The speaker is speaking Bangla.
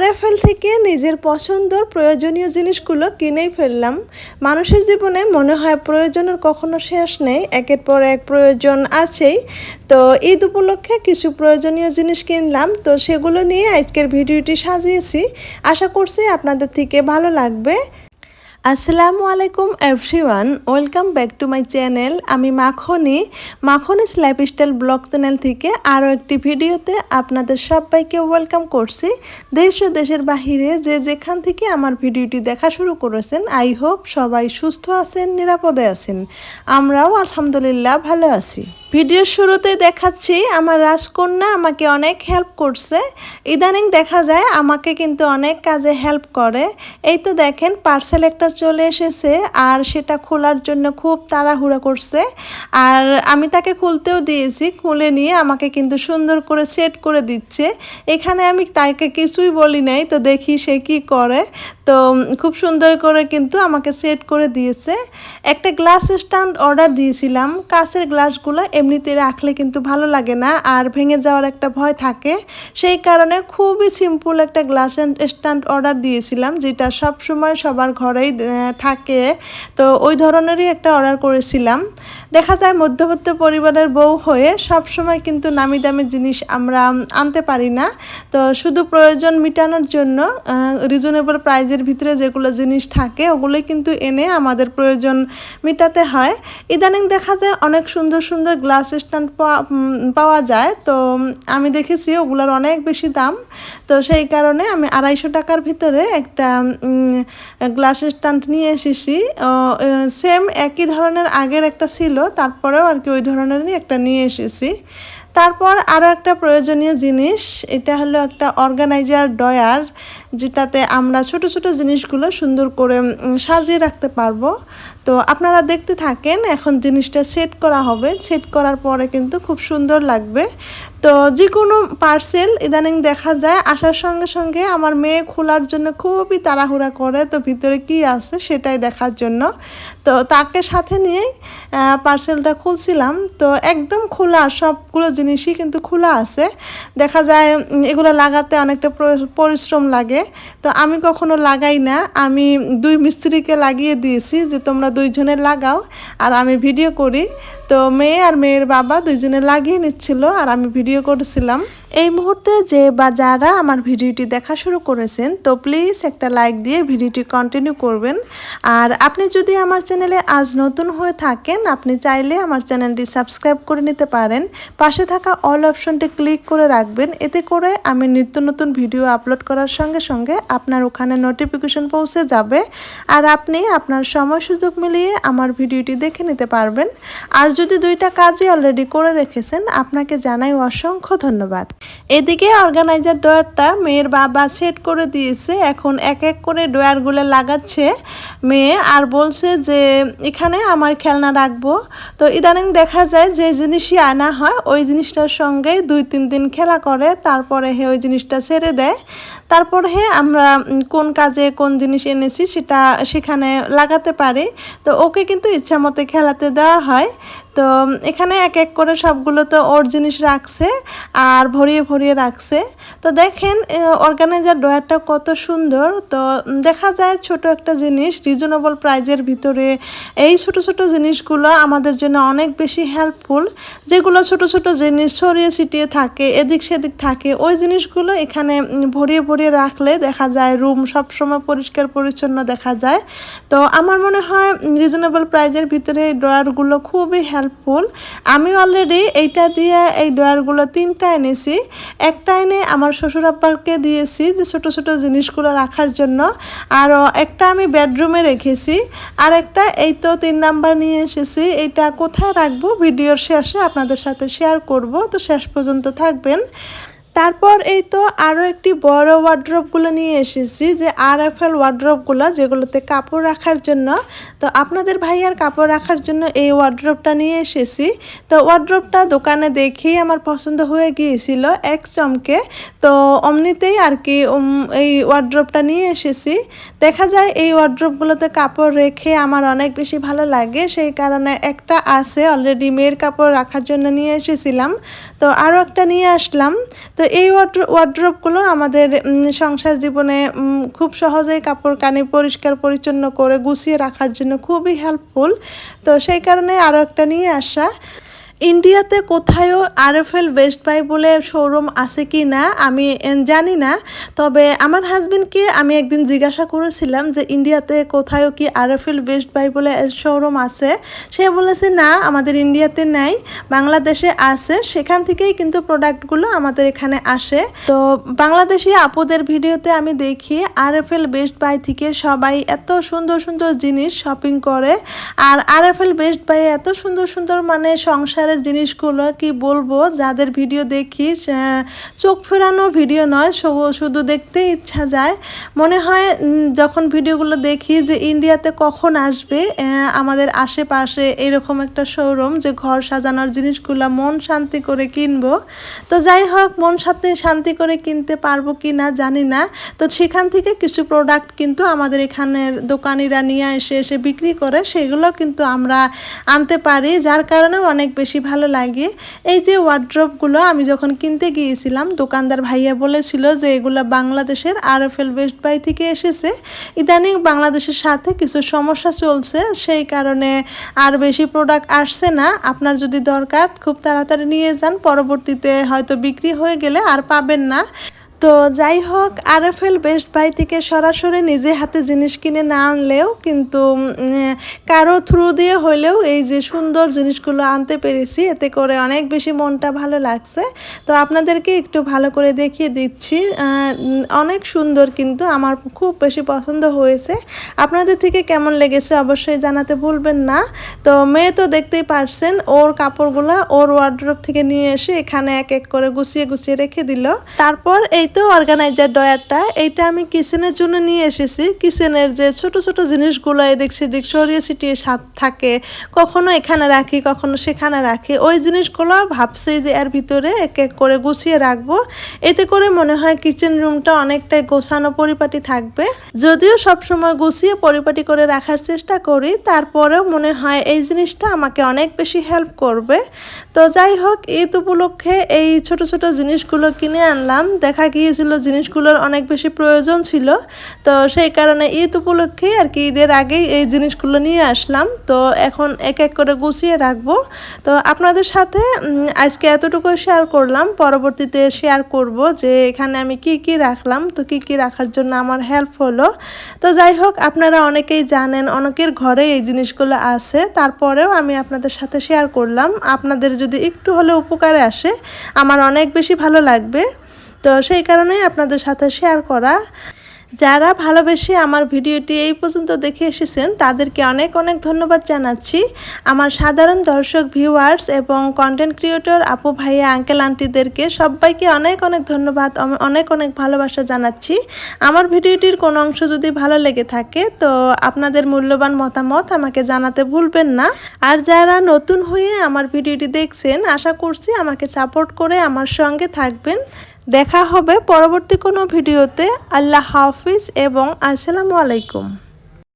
আর এফ এল থেকে নিজের পছন্দর প্রয়োজনীয় জিনিসগুলো কিনেই ফেললাম। মানুষের জীবনে মনে হয় প্রয়োজনের কখনো শেষ নেই, একের পর এক প্রয়োজন আছেই। তো ঈদ উপলক্ষে কিছু প্রয়োজনীয় জিনিস কিনলাম, তো সেগুলো নিয়ে আজকের ভিডিওটি সাজিয়েছি। আশা করছি আপনাদের থেকে ভালো লাগবে। আসসালামু আলাইকুম everyone, welcome back to my channel. আমি Makhni. Makhni's lifestyle blog channel থেকে আরও একটি ভিডিওতে আপনাদের সবাইকে ওয়েলকাম করছি। দেশ ও দেশের বাহিরে যে যেখান থেকে আমার ভিডিওটি দেখা শুরু করেছেন, আই হোপ সবাই সুস্থ আছেন, নিরাপদে আছেন। আমরাও আলহামদুলিল্লাহ ভালো আছি। ভিডিওর শুরুতে দেখাচ্ছি, আমার রাজকন্যা আমাকে অনেক হেল্প করছে। ইদানিং দেখা যায় আমাকে কিন্তু অনেক কাজে হেল্প করে। এই তো দেখেন পার্সেল একটা চলে এসেছে আর সেটা খোলার জন্য খুব তাড়াহুড়া করছে। আর আমি তাকে খুলতেও দিয়েছি, খুলে নিয়ে আমাকে কিন্তু সুন্দর করে সেট করে দিচ্ছে। এখানে আমি তাকে কিছুই বলি নাই, তো দেখি সে কি করে। তো খুব সুন্দর করে কিন্তু আমাকে সেট করে দিয়েছে। একটা গ্লাস স্ট্যান্ড অর্ডার দিয়েছিলাম, কাঁচের গ্লাসগুলো এমনিতে রাখলে কিন্তু ভালো লাগে না আর ভেঙে যাওয়ার একটা ভয় থাকে। সেই কারণে খুবই সিম্পল একটা গ্লাস অ্যান্ড স্ট্যান্ড অর্ডার দিয়েছিলাম, যেটা সব সময় সবার ঘরেই থাকে। তো ওই ধরনেরই একটা অর্ডার করেছিলাম। দেখা যায় মধ্যবিত্ত পরিবারের বউ হয়ে সব সময় কিন্তু নামি দামি জিনিস আমরা আনতে পারি না। তো শুধু প্রয়োজন মেটানোর জন্য রিজনেবল প্রাইজের ভিতরে যেগুলো জিনিস থাকে ওগুলোই কিন্তু এনে আমাদের প্রয়োজন মেটাতে হয়। ইদানিং দেখা যায় অনেক সুন্দর সুন্দর গ্লাস স্ট্যান্ড পাওয়া যায়। তো আমি দেখেছি ওগুলোর অনেক বেশি দাম। তো সেই কারণে আমি আড়াইশো টাকার ভিতরে একটা গ্লাস স্ট্যান্ড নিয়ে এসেছি। সেম একই ধরনের আগের একটা ছিল, তারপরেও আর কি ওই ধরনেরই একটা নিয়ে এসেছি। তারপর আরও একটা প্রয়োজনীয় জিনিস, এটা হলো একটা অর্গানাইজার ডয়ার যেটাতে আমরা ছোট ছোট জিনিসগুলো সুন্দর করে সাজিয়ে রাখতে পারব। তো আপনারা দেখতে থাকেন, এখন জিনিসটা সেট করা হবে। সেট করার পরে কিন্তু খুব সুন্দর লাগবে। তো যে কোনো পার্সেল ইদানিং দেখা যায়, আসার সঙ্গে সঙ্গে আমার মেয়ে খোলার জন্য খুবই তাড়াহুড়া করে, তো ভিতরে কি আছে সেটাই দেখার জন্য। তো তাকে সাথে নিয়েই পার্সেলটা খুলছিলাম। তো একদম খোলা, সবগুলো জিনিসই কিন্তু খোলা আছে। দেখা যায় এগুলো লাগাতে অনেকটা পরিশ্রম লাগে। তো আমি কখনো লাগাই না। আমি দুই মিস্ত্রিকে লাগিয়ে দিয়েছি যে, তোমরা দুইজনে লাগাও। আর আমি ভিডিও করি। তো মেয়ে আর মেয়ের বাবা দুইজনে লাগিয়ে নিচ্ছিল, আর আমি ভিডিও করেছিলাম। এই মুহূর্তে যে বা যারা আমার ভিডিওটি দেখা শুরু করেছেন, তো প্লিজ একটা লাইক দিয়ে ভিডিওটি কন্টিনিউ করবেন। আর আপনি যদি আমার চ্যানেলে আজ নতুন হয়ে থাকেন, আপনি চাইলে আমার চ্যানেলটি সাবস্ক্রাইব করে নিতে পারেন। পাশে থাকা অল অপশনটি ক্লিক করে রাখবেন। এতে করে আমি নিত্য নতুন ভিডিও আপলোড করার সঙ্গে সঙ্গে আপনার ওখানে নোটিফিকেশন পৌঁছে যাবে। আর আপনি আপনার সময় সুযোগ মিলিয়ে আমার ভিডিওটি দেখে নিতে পারবেন। আর যদি দুইটা কাজই অলরেডি করে রেখেছেন, আপনাকে জানাই অসংখ্য ধন্যবাদ। এদিকে অর্গানাইজার ডয়ারটা মেয়ের বাবা সেট করে দিয়েছে। এখন এক এক করে ডয়ারগুলো লাগাচ্ছে মেয়ে আর বলছে যে, এখানে আমার খেলনা রাখব। তো ইদানিং দেখা যায় যে জিনিসই আনা হয়, ওই জিনিসটার সঙ্গে দুই তিন দিন খেলা করে, তারপরে হে ওই জিনিসটা ছেড়ে দেয়। তারপর হে আমরা কোন কাজে কোন জিনিস এনেছি সেটা সেখানে লাগাতে পারি। তো ওকে কিন্তু ইচ্ছা মতো খেলাতে দেওয়া হয়। তো এখানে এক এক করে সবগুলো তো ওর জিনিস রাখছে আর ভরিয়ে ভরিয়ে রাখছে। তো দেখেন অর্গানাইজার ডয়ারটা কত সুন্দর। তো দেখা যায় ছোট একটা জিনিস রিজনেবল প্রাইজের ভিতরে এই ছোট ছোট জিনিসগুলো আমাদের জন্য অনেক বেশি হেল্পফুল যেগুলো ছোট ছোট জিনিস ছড়িয়ে ছিটিয়ে থাকে, এদিক সেদিক থাকে, ওই জিনিসগুলো এখানে ভরিয়ে ভরিয়ে রাখলে দেখা যায় রুম সবসময় পরিষ্কার পরিচ্ছন্ন দেখা যায়। তো আমার মনে হয় রিজনেবল প্রাইজের ভিতরে ড্রয়ারগুলো খুবই হেল্পফুল আমি অলরেডি এইটা দিয়ে এই ডয়ারগুলো তিনটা এনেছি। একটা এনে আমার শ্বশুর আব্বাকে দিয়েছি যে ছোট ছোট জিনিসগুলো রাখার জন্য। আর একটা আমি বেডরুমে রেখেছি। আর একটা এই তো তিন নাম্বার নিয়ে এসেছি। এটা কোথায় রাখব? ভিডিওর শেষে আপনাদের সাথে শেয়ার করব। তো শেষ পর্যন্ত থাকবেন। তারপর এই তো আরও একটি বড় ওয়ার্ড্রপগুলো নিয়ে এসেছি, যে আর এফ এল ওয়ার্ড্রপগুলো যেগুলোতে কাপড় রাখার জন্য। তো আপনাদের ভাইয়ার কাপড় রাখার জন্য এই ওয়ার্ড্রপটা নিয়ে এসেছি। তো ওয়ার্ড্রপটা দোকানে দেখেই আমার পছন্দ হয়ে গিয়েছিল এক চমকে। তো অমনিতেই আর কি এই ওয়ার্ড্রপটা নিয়ে এসেছি। দেখা যায় এই ওয়ার্ড্রপগুলোতে কাপড় রেখে আমার অনেক বেশি ভালো লাগে, সেই কারণে একটা আছে অলরেডি মেয়ের কাপড় রাখার জন্য নিয়ে এসেছিলাম। তো আরও একটা নিয়ে আসলাম। তো এই ওয়ার্ড্রপগুলো আমাদের সংসার জীবনে খুব সহজেই কাপড় কানি পরিষ্কার, পরিচ্ছন্ন করে গুছিয়ে রাখার জন্য খুবই হেল্পফুল তো সেই কারণে আরও একটা নিয়ে আসা। ইন্ডিয়াতে কোথায়ও আরএফএল ওয়েস্ট বাই বলে শোরুম আছে কি না, আমি জানি না। তবে আমার হাজবেন্ডকে আমি একদিন জিজ্ঞাসা করেছিলাম যে ইন্ডিয়াতে কোথায়ও কি আরএফএল ওয়েস্ট বাই বলে শোরুম আছে। সে বলেছে, না, আমাদের ইন্ডিয়াতে নাই, বাংলাদেশে আছে, সেখান থেকেই কিন্তু প্রোডাক্টগুলো আমাদের এখানে আসে। তো বাংলাদেশি আপুদের ভিডিওতে আমি দেখি, আরএফএল বেস্ট বাই থেকে সবাই এত সুন্দর সুন্দর জিনিস শপিং করে, আর আরএফএল বেস্ট বাই এত সুন্দর সুন্দর মানে সংসারের জিনিসগুলো কি বলব? যাদের ভিডিও দেখি চোখ ফেরানো ভিডিও নয় শুধু দেখতে ইচ্ছা যায়। মনে হয় যখন ভিডিওগুলো দেখি যে ইন্ডিয়াতে কখন আসবে আমাদের আশেপাশে এরকম একটা শোরুম যে ঘর সাজানোর জিনিসগুলো মন শান্তি করে কিনবো। তো যাই হোক, মন সাথে শান্তি করে কিনতে পারব কি না জানি না। তো সেখান থেকে কিছু প্রোডাক্ট কিন্তু আমাদের এখানের দোকানিরা নিয়ে এসে এসে বিক্রি করে, সেগুলো কিন্তু আমরা আনতে পারি। যার কারণে অনেক বেশি ভালো লাগে। এই যে ওয়ার্ড্রপগুলো আমি যখন কিনতে গিয়েছিলাম, দোকানদার ভাইয়া বলেছিল যে এগুলো বাংলাদেশের R F L best buy থেকে এসেছে। ইদানিং বাংলাদেশের সাথে কিছু সমস্যা চলছে, সেই কারণে আর বেশি প্রোডাক্ট আসছে না। আপনার যদি দরকার, খুব তাড়াতাড়ি নিয়ে যান, পরবর্তীতে হয়তো বিক্রি হয়ে গেলে আর পাবেন না। তো যাই হোক আরএফএল বেস্ট বাই থেকে সরাসরি নিজে হাতে জিনিস কিনে না আনলেও কিন্তু কারও থ্রু দিয়ে হলেও এই যে সুন্দর জিনিসগুলো আনতে পেরেছি, এতে করে অনেক বেশি মনটা ভালো লাগছে। তো আপনাদেরকে একটু ভালো করে দেখিয়ে দিচ্ছি অনেক সুন্দর কিন্তু আমার খুব বেশি পছন্দ হয়েছে। আপনাদের থেকে কেমন লেগেছে অবশ্যই জানাতে ভুলবেন না। তো মেয়ে তো দেখতেই পারছেন, ওর কাপড়গুলো ওর ওয়ার্ড্রপ থেকে নিয়ে এসে এখানে এক এক করে গুছিয়ে গুছিয়ে রেখে দিল। তারপর এই তো অর্গানাইজার ডয়ারটা এইটা আমি কিচেনের জন্য নিয়ে এসেছি। কিচেনের যে ছোট ছোট জিনিসগুলো, এদিক সেদিক সরিয়ে ছিটিয়ে সাথ থাকে, কখনো এখানে রাখি, কখনো সেখানে রাখি। ওই জিনিসগুলো ভাবছি যে এর ভিতরে এক এক করে গুছিয়ে রাখব। এতে করে মনে হয় কিচেন রুমটা অনেকটাই গোছানো পরিপাটি থাকবে। যদিও সবসময় গুছিয়ে পরিপাটি করে রাখার চেষ্টা করি, তারপরেও মনে হয় এই জিনিসটা আমাকে অনেক বেশি হেল্প করবে। তো যাই হোক, ঈদ উপলক্ষে এই ছোট ছোট জিনিসগুলো কিনে আনলাম। দেখা গিয়েছিল, জিনিসগুলোর অনেক বেশি প্রয়োজন ছিল। তো সেই কারণে ঈদ উপলক্ষে আর কি ঈদের আগেই এই জিনিসগুলো নিয়ে আসলাম। তো এখন এক এক করে গুছিয়ে রাখব। তো আপনাদের সাথে আজকে এতটুকু শেয়ার করলাম। পরবর্তীতে শেয়ার করব যে এখানে আমি কি কি রাখলাম। তো কি কি রাখার জন্য আমার হেল্প হলো। তো যাই হোক, আপনারা অনেকেই জানেন, অনেকের ঘরে এই জিনিসগুলো আছে। তারপরেও আমি আপনাদের সাথে শেয়ার করলাম। আপনাদের যদি একটু হলে উপকারে আসে, আমার অনেক বেশি ভালো লাগবে। তো সেই কারণেই আপনাদের সাথে শেয়ার করা। যারা ভালোবেসে আমার ভিডিওটি এই পর্যন্ত দেখে এসেছেন, তাদেরকে অনেক অনেক ধন্যবাদ জানাচ্ছি। আমার সাধারণ দর্শক ভিউয়ার্স এবং কন্টেন্ট ক্রিয়েটর আপু, ভাইয়া আঙ্কেল আন্টিদেরকে সবাইকে অনেক অনেক ধন্যবাদ অনেক অনেক ভালোবাসা জানাচ্ছি। আমার ভিডিওটির কোনো অংশ যদি ভালো লেগে থাকে, তো আপনাদের মূল্যবান মতামত আমাকে জানাতে ভুলবেন না। আর যারা নতুন হয়ে আমার ভিডিওটি দেখছেন, আশা করছি আমাকে সাপোর্ট করে আমার সঙ্গে থাকবেন। দেখা হবে পরবর্তী কোনো ভিডিওতে। আল্লাহ হাফিজ এবং আসসালামু আলাইকুম।